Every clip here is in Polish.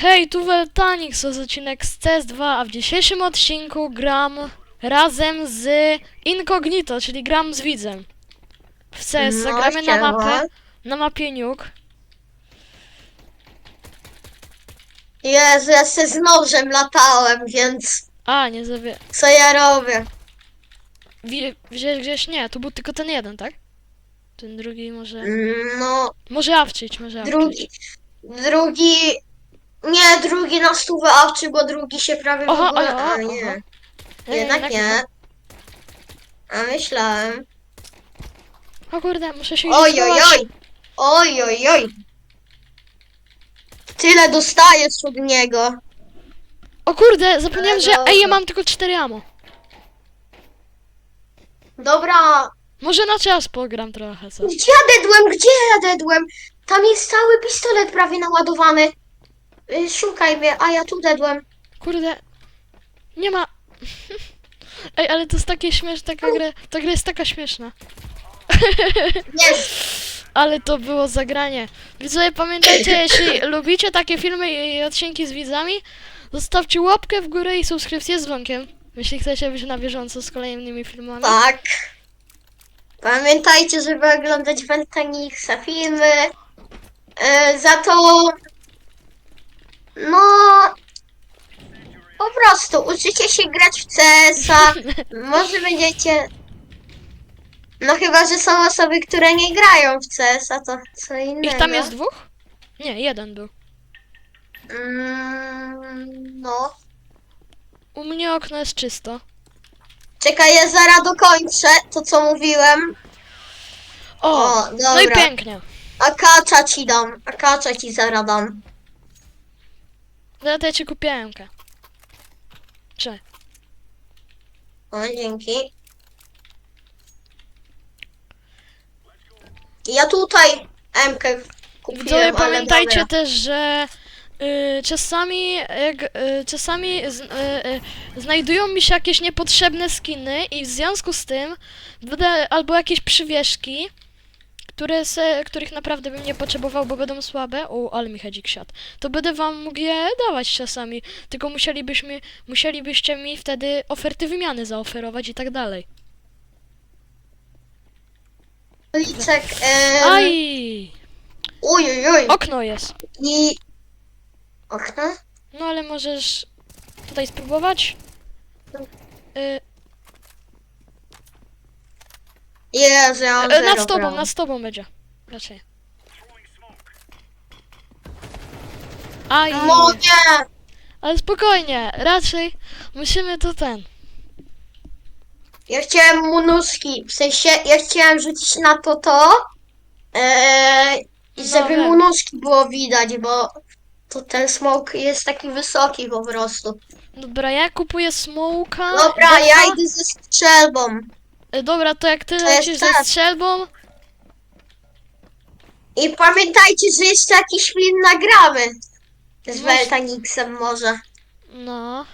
Hej, tu Weltanix, to jest odcinek z CS2, a w dzisiejszym odcinku gram razem z Incognito, czyli gram z widzem. W CS No, zagramy na mapę, na mapie Nuke. Jezu, ja się z nożem latałem, więc A, nie zawie... co ja robię? Wziąłeś gdzieś? Nie, to był tylko ten jeden, tak? Ten drugi może... Mm, No, Może awczyć, może awczyć. drugi, drugi, nie, drugi na stówę awczy, bo drugi się prawie w ogóle, oho, a nie, Nie, jednak nie. A myślałem, O kurde, muszę się oj, oj, oj, oj, oj, oj. Tyle dostajesz od niego. O kurde, zapomniałem, że... Ej, ja mam tylko 4 amo. Dobra, Może na czas pogram trochę, co? gdzie ja dedłem, gdzie ja dedłem? Tam jest cały pistolet prawie naładowany. Y, Szukaj mnie, a ja tu dedłem. Kurde. Nie ma. Ej, ale to jest takie śmieszne, taka gra, ta gra jest taka śmieszna. Jest. Ale to było zagranie. Widzowie, pamiętajcie, jeśli lubicie takie filmy i odcinki z widzami, zostawcie łapkę w górę i subskrypcję z dzwonkiem. Jeśli chcecie być na bieżąco z kolejnymi filmami. Tak. Pamiętajcie, żeby oglądać Ventanixa filmy. E, za to. No. Po prostu uczycie się grać w CS-a. Może będziecie. No chyba, że są osoby, które nie grają w CS-a, to co innego. Ich tam jest dwóch? Nie, jeden był. Mm, no. U mnie okno jest czysto. Czekaj, ja zaraz dokończę to, co mówiłem. O! O, no i dobra. pięknie. Akacza ci dam. Akacza ci zaraz dam. No to ja ci kupię. Czy? O, dzięki. Ja tutaj MK kupiłem, Widzowie, ale pamiętajcie dobra. też, że y, czasami, jak, y, czasami z, y, y, znajdują mi się jakieś niepotrzebne skiny i w związku z tym będę albo jakieś przywieszki, które se, których naprawdę bym nie potrzebował, bo będą słabe. O, ale mi hedzik siadł. To będę wam mógł je dawać czasami. Tylko musielibyśmy, musielibyście mi wtedy oferty wymiany zaoferować i tak dalej. Licek, em, Aj! Uj, uj, uj. Okno jest. I... Okno? No ale możesz tutaj spróbować. Y, Jezu, ja mam E, zero Nad tobą, brawo. nad tobą będzie. Raczej. Aj, No nie! ale spokojnie, raczej musimy to ten. Ja chciałem mu nóżki, w sensie, ja chciałem rzucić na to to, eee, i No żeby mu nóżki było widać, bo to ten smok jest taki wysoki po prostu. Dobra, ja kupuję smołka. Dobra, ja idę ze strzelbą. E, Dobra, to jak ty To jest lecisz ze tak. strzelbą, I pamiętajcie, że jeszcze jakiś film nagramy. Z Właśnie. Weltanixem może. no.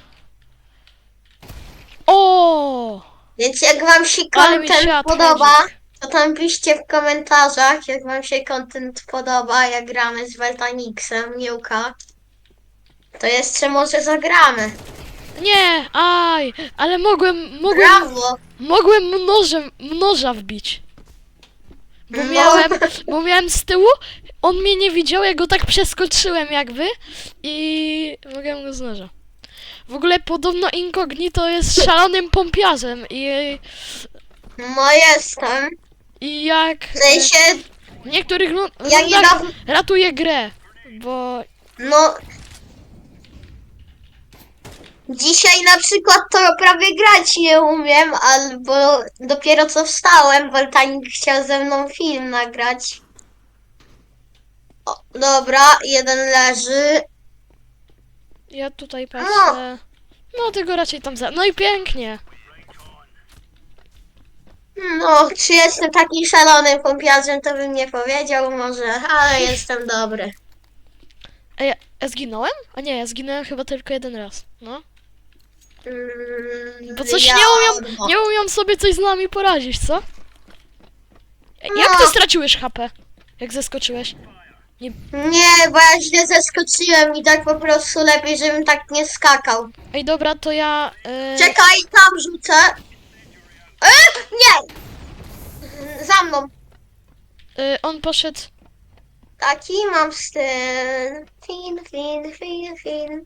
O! Więc jak wam się Ale mi content podoba, to tam piszcie w komentarzach, jak wam się content podoba, jak gramy z Weltanixem, Miłka. To jeszcze może zagramy. Nie, aj, ale mogłem, mogłem, Brawo! Mogłem nożem, mnoża wbić. Bo No. miałem, bo miałem z tyłu, on mnie nie widział, ja go tak przeskoczyłem jakby i mogłem go z noża. W ogóle podobno Incognito jest szalonym pompiarzem i, No jestem. i jak W sensie, w niektórych run- ja rundach niedawno, ratuje grę, bo no... Dzisiaj na przykład to prawie grać nie umiem, albo dopiero co wstałem, Weltanik chciał ze mną film nagrać. O, dobra, jeden leży. ja tutaj patrzę. No tego raczej tam za... No i pięknie. No, czy jestem taki szalonym pompiarzem, to bym nie powiedział może, ale jestem dobry. Ej, ja zginąłem? A nie, ja zginąłem chyba tylko jeden raz. No. Mm, Bo coś nie umiem, nie umiem sobie coś z nami poradzić, co? Ej, Jak No. ty straciłeś HP? Jak zeskoczyłeś? Nie, bo ja źle zeskoczyłem i tak po prostu lepiej, żebym tak nie skakał. Ej, dobra, to ja... E, Czekaj, tam rzucę. E, nie! Za mną. e, on poszedł... Taki mam styl. Fin, fin, fin, fin.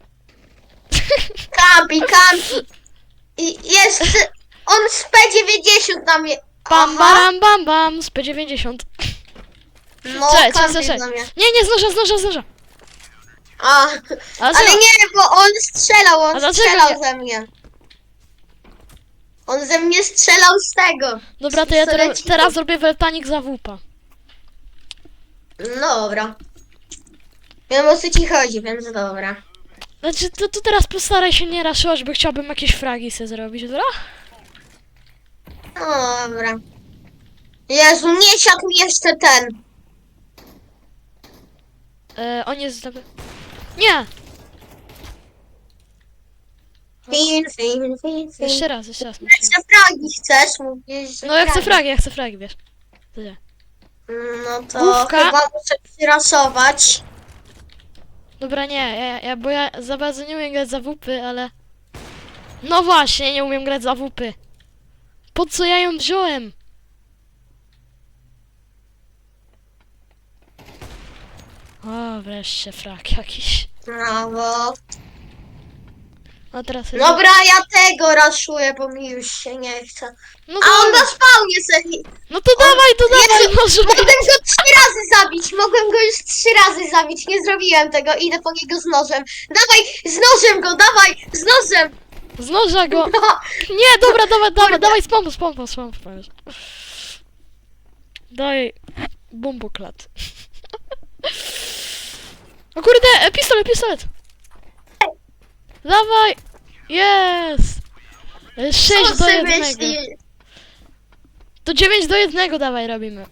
Kampi, kampi. I jest... On z P90 na mnie. Bam, Aha. baram, bam, bam, z P90. No, Cześć, kampi cześć, cześć. na mnie. Nie, nie, zdążę, zdążę, zdążę. A, Ale, ale nie, bo on strzelał, A on dlaczego strzelał nie? ze mnie. On ze mnie strzelał z tego. Dobra, to ja teraz, teraz zrobię weltanik za wupa. No dobra. Wiem o co ci chodzi, więc dobra. Znaczy, to, to teraz postaraj się nie raszować, bo chciałbym jakieś fragi sobie zrobić, dobra? No dobra. Jezu, nie siadł jeszcze ten. E, on jest... dobry. Nie! Fin, fin, fin, fin. Jeszcze raz, jeszcze raz muszę. Jeszcze fragi chcesz? Mówisz, że No ja chcę fragi. fragi, ja chcę fragi, wiesz. To nie. No to Główka? chyba muszę przyrasować. Dobra, nie, ja, ja, bo ja za bardzo nie umiem grać za wupy, ale... No właśnie, nie umiem grać za wupy. Po co ja ją wziąłem? O, wreszcie frak jakiś. Brawo. A teraz... Dobra, ja tego raszuję, bo mi już się nie chce. No A on na spawnie sobie. no to dawaj, to dawaj, może... Mogłem go trzy razy zabić, mogłem go już trzy razy zabić, nie zrobiłem tego, idę po niego z nożem. Dawaj, z nożem go, dawaj, z nożem! Z noża go! No, Nie, dobra, dawaj, dawaj, dawaj, z pompą, z pompą, z pompą. powiedz. Daj bomboklat. O kurde, e, pistolet, pistolet! Dawaj! Jest! E, 6 co do sobie 1. myśli? To 9 do 1 dawaj robimy.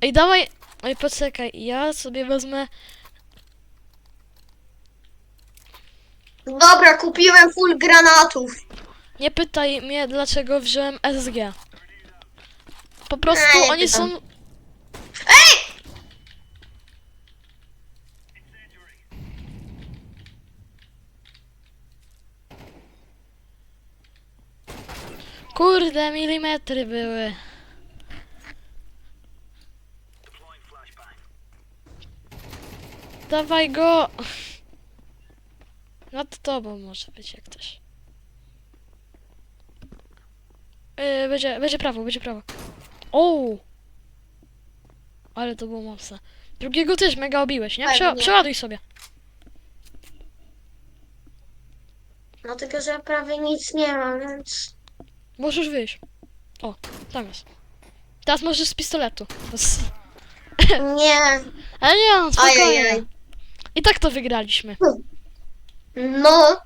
Ej, dawaj. Oj, poczekaj, ja sobie wezmę. Dobra, kupiłem full granatów. Nie pytaj mnie, dlaczego wziąłem SG. Po prostu Ej, oni pytam. są. Kurde, milimetry były. Dawaj go! Nad tobą może być jak też. Yy, będzie, będzie prawo, będzie prawo. O! Ale to było mocne. Drugiego też mega obiłeś, nie? Prze Pewnie. przeładuj sobie. No tylko, że prawie nic nie mam, więc... Możesz wyjść. O, tam jest. Teraz możesz z pistoletu. Z... Nie. Ale nie, no, spokojnie. Ajajaj. I tak to wygraliśmy. No.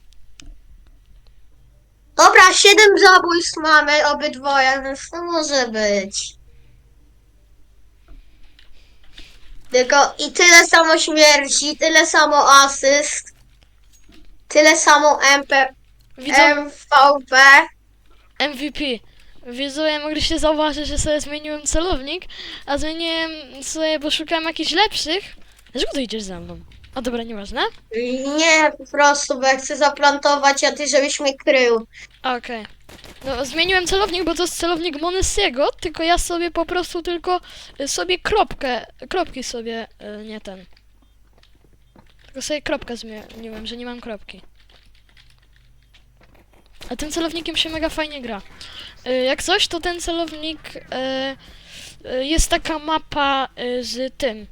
Dobra, siedem zabójstw mamy obydwoje, więc to może być. Tylko i tyle samo śmierci, tyle samo asyst, tyle samo MP, Widzę MVP. MVP. Widzowie mogliście zauważyć, że sobie zmieniłem celownik, a zmieniłem sobie, bo szukałem jakichś lepszych. Dlaczego ty idziesz za mną? A dobra, nieważne. Nie, po prostu, bo ja chcę zaplantować, a ty żebyś mnie krył. Okej. No, zmieniłem celownik, bo to jest celownik Monesiego, tylko ja sobie po prostu tylko y, sobie kropkę, kropki sobie, y, nie ten. Tylko sobie kropkę zmieniłem, że nie mam kropki. A tym celownikiem się mega fajnie gra. Y, Jak coś, to ten celownik y, y, jest taka mapa z tym.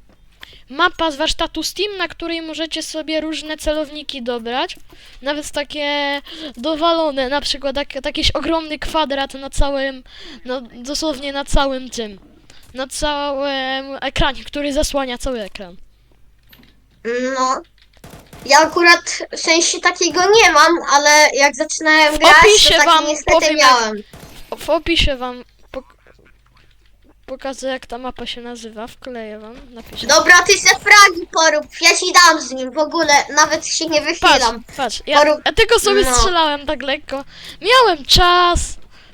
Mapa z warsztatu Steam, na której możecie sobie różne celowniki dobrać. Nawet takie dowalone, na przykład tak, jakiś ogromny kwadrat na całym, no dosłownie na całym tym, na całym ekranie, który zasłania cały ekran. No. Ja akurat w sensie takiego nie mam, ale jak zaczynałem grać, to taki wam niestety powiem, jak- miałem. W opisie wam pok pokażę jak ta mapa się nazywa, wkleję wam, napiszę. Dobra, ty se fragi porób, ja ci dam z nim, w ogóle nawet się nie Patrz, wychylam. patrz, ja, Porób- ja tylko sobie no. strzelałem tak lekko. Miałem czas,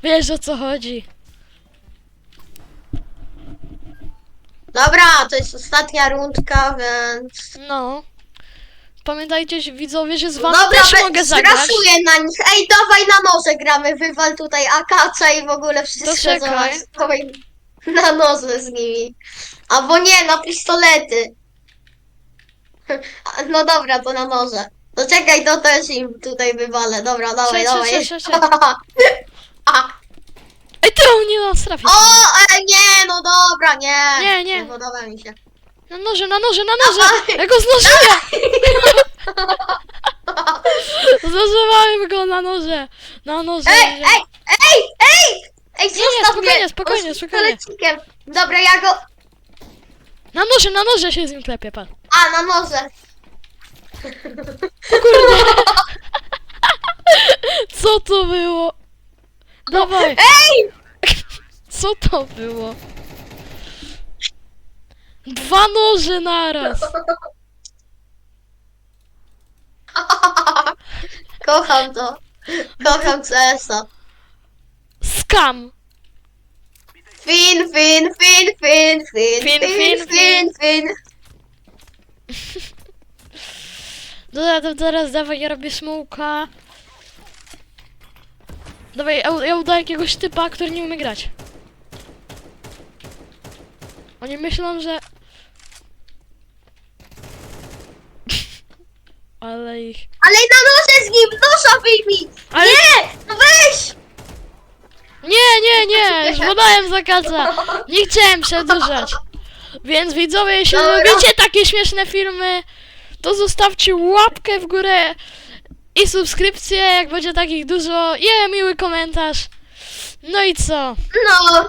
wiesz o co chodzi. Dobra, to jest ostatnia rundka, więc... No. Pamiętajcie, widzowie, że z wami Dobra, też mogę zagrać. zraszuję na nich. Ej, dawaj na noże gramy, wywal tutaj akaca i w ogóle To czekaj. zobacz. Dawaj na noże z nimi. Albo nie, na pistolety. A, No dobra, to na noże. No czekaj, to też im tutaj wywalę. Dobra, dawaj, dawaj. cze- cze- A, Ej, ty on nie nas trafi. o, e, nie, no dobra, nie. Nie, nie. podoba mi się. Na noże, na noże, na noże! Ja go znożyłem! Znożowałem go na noże! Na noże! Ej, ej, ej, ej! Ej, Nie, zostaw spokojnie, mnie. spokojnie, On z spokojnie. pistolecikiem. Dobra, ja go... Na noże, na noże się z nim klepie, pan. A, na noże. Co to było? Dawaj! Ej! Co to było? Dwa noże naraz! Kocham to. Kocham CS-a. Skam! Fin, fin, fin, fin, fin, Fin, fin, fin, fin, fin. Dobra, to teraz dawaj, ja robię smołka. Dawaj, ja, ja udaję jakiegoś typa, który nie umie grać. Oni myślą, że... Ale ich... Ale na noże z nim, nosza wyjmij! Ale... Nie! No weź! Nie, nie, nie! Już podałem zakaza! Nie chciałem przedłużać. Więc widzowie, jeśli Dobra. lubicie takie śmieszne filmy, to zostawcie łapkę w górę i subskrypcję, jak będzie takich dużo. I miły komentarz. No i co? No.